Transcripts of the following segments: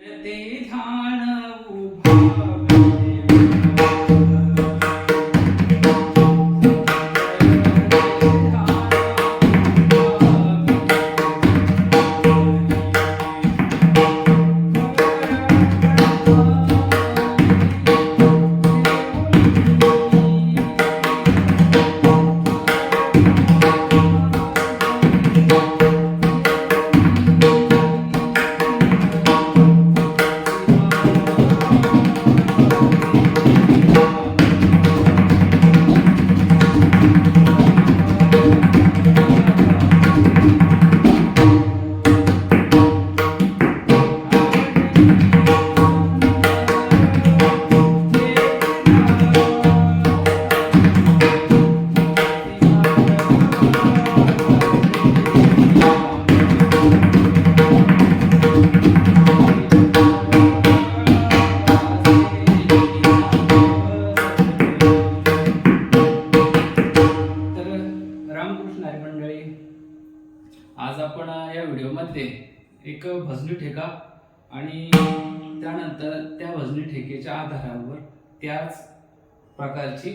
ते ध्यान एक भजनी ठेका आणि त्यानंतर त्या भजनी ठेकेच्या आधारावर त्याच प्रकारची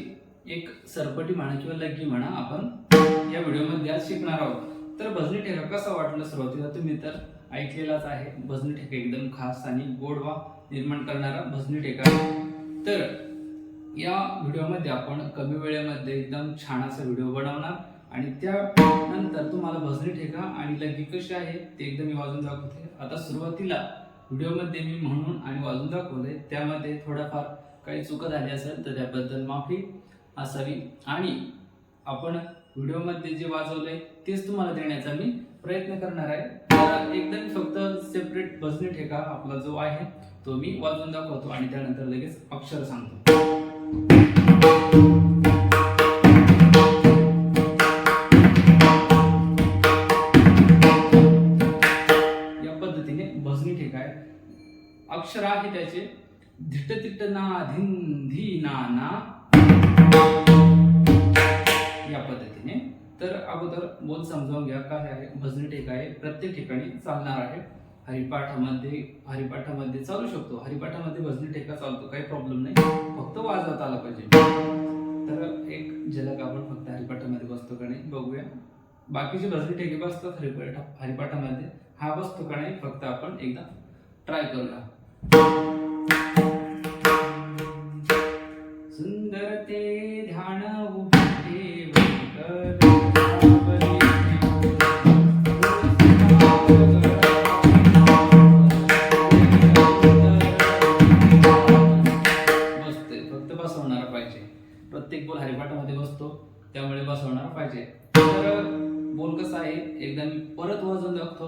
एक सरपटी म्हणा किंवा लग्गी म्हणा आपण या व्हिडिओमध्ये आज शिकणार आहोत. तर भजनी ठेका कसा वाटला सुरुवातीला? तुम्ही तर ऐकलेलाच आहे. भजनी ठेका एकदम खास आणि गोडवा निर्माण करणारा भजनी ठेका तर या व्हिडिओमध्ये आपण कमी वेळेमध्ये एकदम छान असा व्हिडिओ बनवणार. आणि त्यानंतर तुम्हाला भजनी ठेका आणि लगी कशी आहे ते एकदम मी वाजून दाखवते. आता सुरुवातीला व्हिडिओमध्ये मी म्हणून आणि वाजून दाखवले त्यामध्ये थोडाफार काही चुका झाली असेल तर त्याबद्दल माफी असावी. आणि आपण व्हिडिओमध्ये जे वाजवले तेच तुम्हाला देण्याचा मी प्रयत्न करणार आहे. एकदम फक्त सेपरेट भजनी ठेका आपला जो आहे तो मी वाजवून दाखवतो आणि त्यानंतर लगेच अक्षर सांगतो. अक्षर धिट तिट ना धिन धी ना ना. या पद्धतीने. तर अगोदर बोल समजावून घ्या काय आहे? भजनी ठेका आहे. प्रत्येक ठिकाणी चालणार आहे. हरिपाठामध्ये हरिपाठामध्ये चालू शकतो. हरिपाठामध्ये भजनी ठेका चालतो काही प्रॉब्लेम नाही. फक्त वाजवत आला पाहिजे. तर एक झलक आपण फक्त हरिपाठामध्ये बसतो का नाही बघूया. बाकीचे भजनी ठेके बसतात हरिपाठा हरिपाठामध्ये. हा बसतो का नाही फक्त आपण एकदा ट्राय करूया. सुंदर ते ध्यान उभे फक्त बसवणारा पाहिजे. प्रत्येक बोल हरिपाठामध्ये बसतो त्यामुळे बसवणार पाहिजे. तर बोल कसा आहे एकदा मी परत वाजवून दाखवतो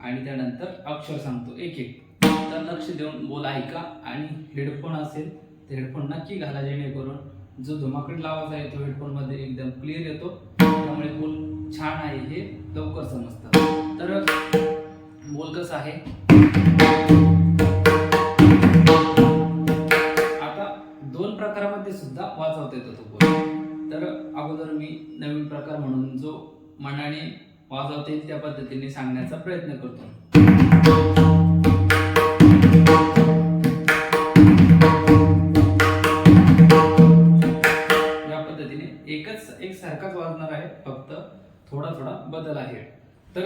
आणि त्यानंतर अक्षर सांगतो. एक एक तर लक्ष देऊन बोल ऐका. आणि हेडफोन असेल तर हेडफोन नक्की घाला जेणेकरून जो धुमाकडला लावायचा आहे तो हेडफोनमध्ये एकदम क्लिअर येतो. त्यामुळे बोल छान आहे हे लवकर समजतं. तर बोल कसं आहे? आता दोन प्रकारामध्ये सुद्धा वाजवता येतो तो बोल. तर अगोदर मी नवीन प्रकार म्हणून जो मनाने वाजवता येईल त्या पद्धतीने सांगण्याचा प्रयत्न करतो. या पद्धतीने एकच एक सारखाच वाजणार आहे. फक्त थोडा थोडा बदल आहे. तर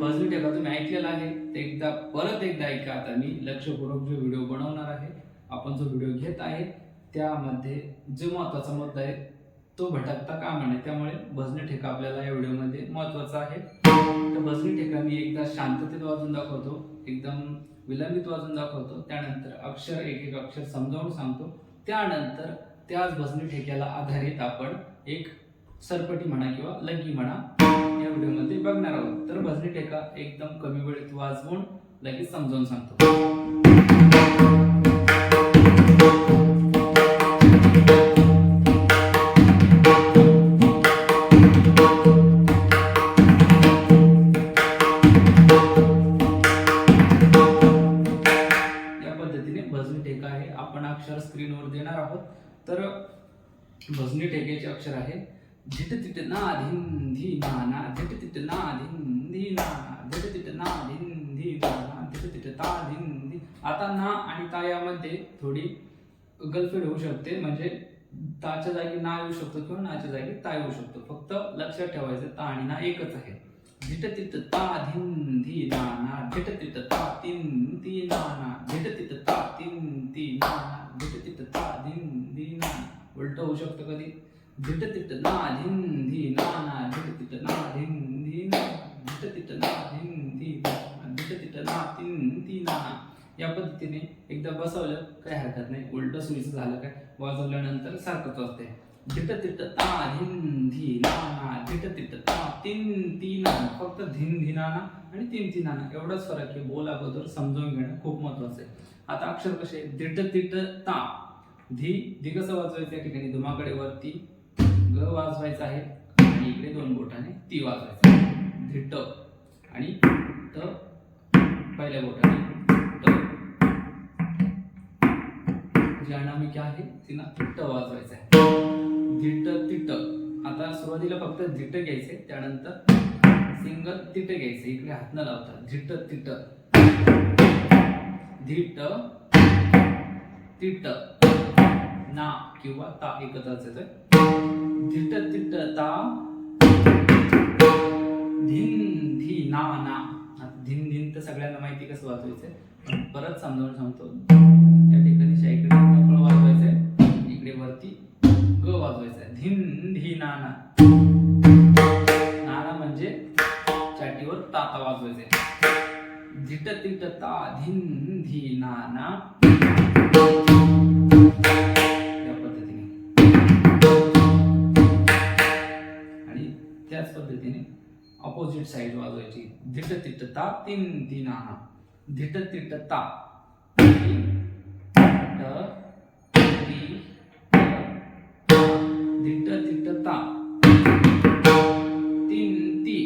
बाजू टेका तुम्ही ऐकलेला आहे. ते एकदा परत एकदा ऐका. आता मी लक्षपूर्वक जो व्हिडिओ बनवणार आहे आपण जो व्हिडिओ घेत आहे त्यामध्ये जो महत्त्वाचा मुद्दा आहे तो भटकता कामा नये. त्यामुळे भजनी ठेका आपल्याला या व्हिडिओमध्ये महत्त्वाचा आहे. तर भजनी ठेका मी एकदा शांततेत वाजून दाखवतो. एकदम विलंबित वाजून दाखवतो. त्यानंतर अक्षर एक एक अक्षर समजावून सांगतो. त्यानंतर त्याच भजनी ठेक्याला आधारित आपण एक सरपटी म्हणा किंवा लगी म्हणा या व्हिडिओमध्ये बघणार आहोत. तर भजनी ठेका एकदम कमी वेळेत वाजवून लगेच समजावून सांगतो. भजनी टेकेचे अक्षर आहे. झिट तिट ना धिन धी ना ना झिट तिट ना धिन धी ना झिट तिट ना धिन धी ना ना झिट तिट ता धिन धी आता ना आणि ता यामध्ये थोडी गलफेड होऊ शकते. म्हणजे ताच्या जागी ना येऊ शकतो किंवा नाच्या जागी ता येऊ शकतो. फक्त लक्षात ठेवायचं ता आणि ना एकच आहे. झिट तिट ता धिन धी ना ना झिट तिट ता तिन ती ना ना झिट तिट ता तिन ती ना ना झिट तिट ता धिन होऊ शकतो कधी? झिट तिट ना धिन धी ना ना झिट तिट ना धिन ना झिट तिट ना धिन ना तिट ना तिंधी ना. या पद्धतीने एकदा बसवलं काही हरकत नाही. उलट सुईचं झालं काय? वाजवल्यानंतर सारखंच असते झिट तिट ता धिन ना ना झिट तिट ता तिन ती ना. फक्त धिन धी ना ना आणि तीन ती ना ना. एवढाच फरक आहे. बोल अगोदर समजावून घेणं खूप महत्वाचं आहे. आता अक्षर कसे? धिट तिट ता. धी धी कसं वाजवायचं या ठिकाणी धुमाकडे वरती ग वाजवायचं आहे आणि इकडे दोन बोटाने ती वाजवायचं आहे. धिट आणि त पहिल्या बोटाने त. जी आहे तिला तिट्ट वाजवायचं आहे. धिट तिट आता सुरुवातीला फक्त धिट घ्यायचे त्यानंतर सिंगल तिट घ्यायचे. इकडे हात न लावता झिट तिट धिट तिट ना किंवा ता एकत्रच येतोय धिट तिट ता. धिन धी ना ना. धिन धिन तर सगळ्यांना माहिती कसं वाजवायचंय पण परत समजावून सांगतो. या ठिकाणी शाईकडे मोकळं वाजवायचंय इकडे वरती ग वाजवायचंय धिन धी ना ना. नाना म्हणजे चाटीवर ताता वाजवायचंय धिट तिट ता धिन धी ना ना. पद्धतीने ऑपोजिट साईड वाजवायची. धिट तिट ता तीन ती नाना धिट तिट ता. धिट तिट ता. तीन ती.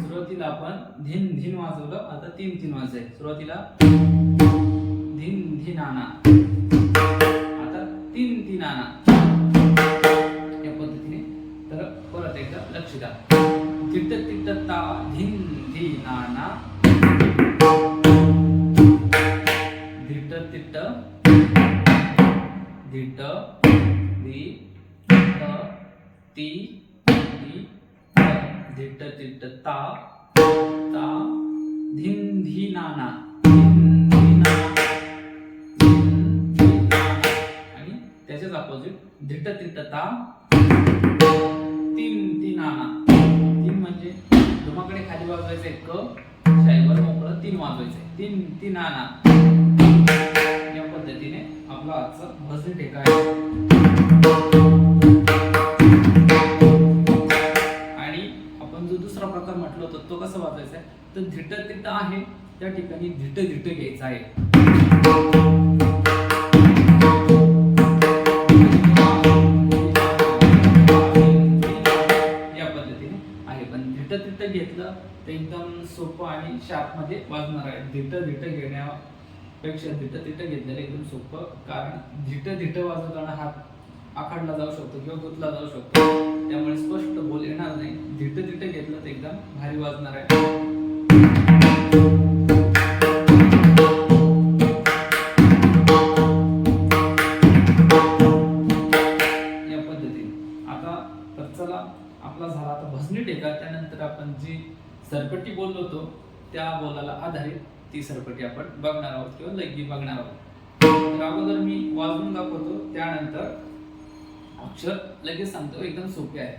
सुरुवातीला आपण धिन धिन वाजवलं आता तीन तीन वाजाय सुरुवातीला धिन धिन आना आता तीन तीन आना परत एकदा लक्ष द्या. तिट्ट तिट्ट ता धिन धिनाना धिट तिट्ट धिट धी त ती धी. धिट तिट ता ता धिन धिनाना नाना आणि त्याच्याच अपोजिट धिट तिट्ट ता तीन तीन आणा तीन म्हणजे धुमाकडे खाली वाजवायचं एक शाईवर मोकळं तीन वाजवायचं तीन तीन आणा या पद्धतीने आपला आजचा भजन ठेका आहे. आणि आपण जो दुसरा प्रकार म्हटलं होता तो कसा वाजवायचा आहे? तर धिट तिट आहे त्या ठिकाणी धिट धिट घ्यायचा आहे. धिट घेतलं तर एकदम सोपं आणि शार्पमध्ये वाजणार आहे. धिट धिट घेण्यापेक्षा धिट तिटं घेतलेलं एकदम सोपं. कारण धिट धिट वाजवताना हात आखडला जाऊ शकतो किंवा गुतला जाऊ शकतो. त्यामुळे स्पष्ट बोल येणार नाही. धिट धिट घेतलं तर एकदम भारी वाजणार आहे. या पद्धतीने. आता तर चला आपला झाला. आता भजनी टेका त्यानंतर आपण जी सरपटी बोललो होतो त्या बोलाला आधारित ती सरपटी आपण बघणार आहोत किंवा लग्गी बघणार आहोत. तर अगोदर मी वाजवून दाखवतो त्यानंतर अक्षर लगेच सांगतो. एकदम सोपे आहे.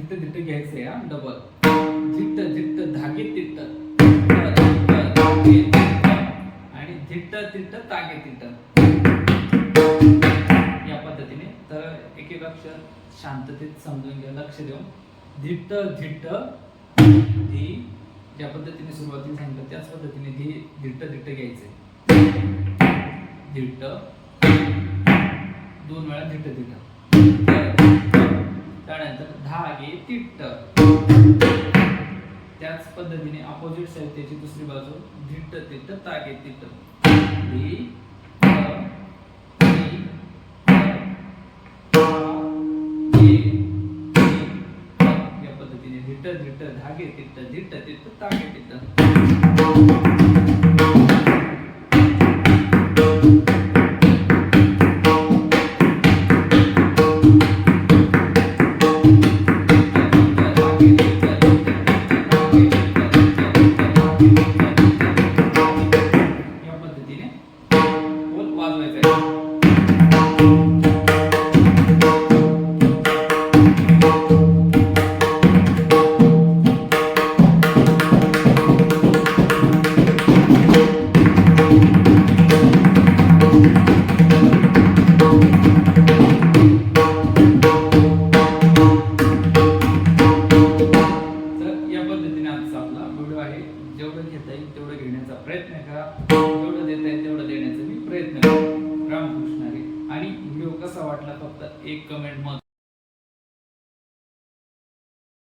ठिकाणी धिट्ट धिट्ट घ्यायचंय हा डबल धिट्ट धिट्ट धागे तिट्ट आणि धिट्ट तिट्ट तागे तिट्ट या पद्धतीने तर एक एक अक्षर शांततेत समजून घ्या लक्ष देऊन. धिट्ट धिट्ट धी ज्या पद्धतीने सुरुवातीला सांगितलं त्याच पद्धतीने धी धिट्ट धिट्ट घ्यायचंय धिट्ट दोन वेळा धिट धिट त्यानंतर धागे तिट्ट त्याच पद्धतीने अपोजिट साईड त्याची दुसरी बाजू धिट्ट तिट्ट तागे तिट्ट धी, या पद्धतीने धिट्ट धिट्ट धागे तिट्ट धिट्ट तिट्ट तागे तिट्ट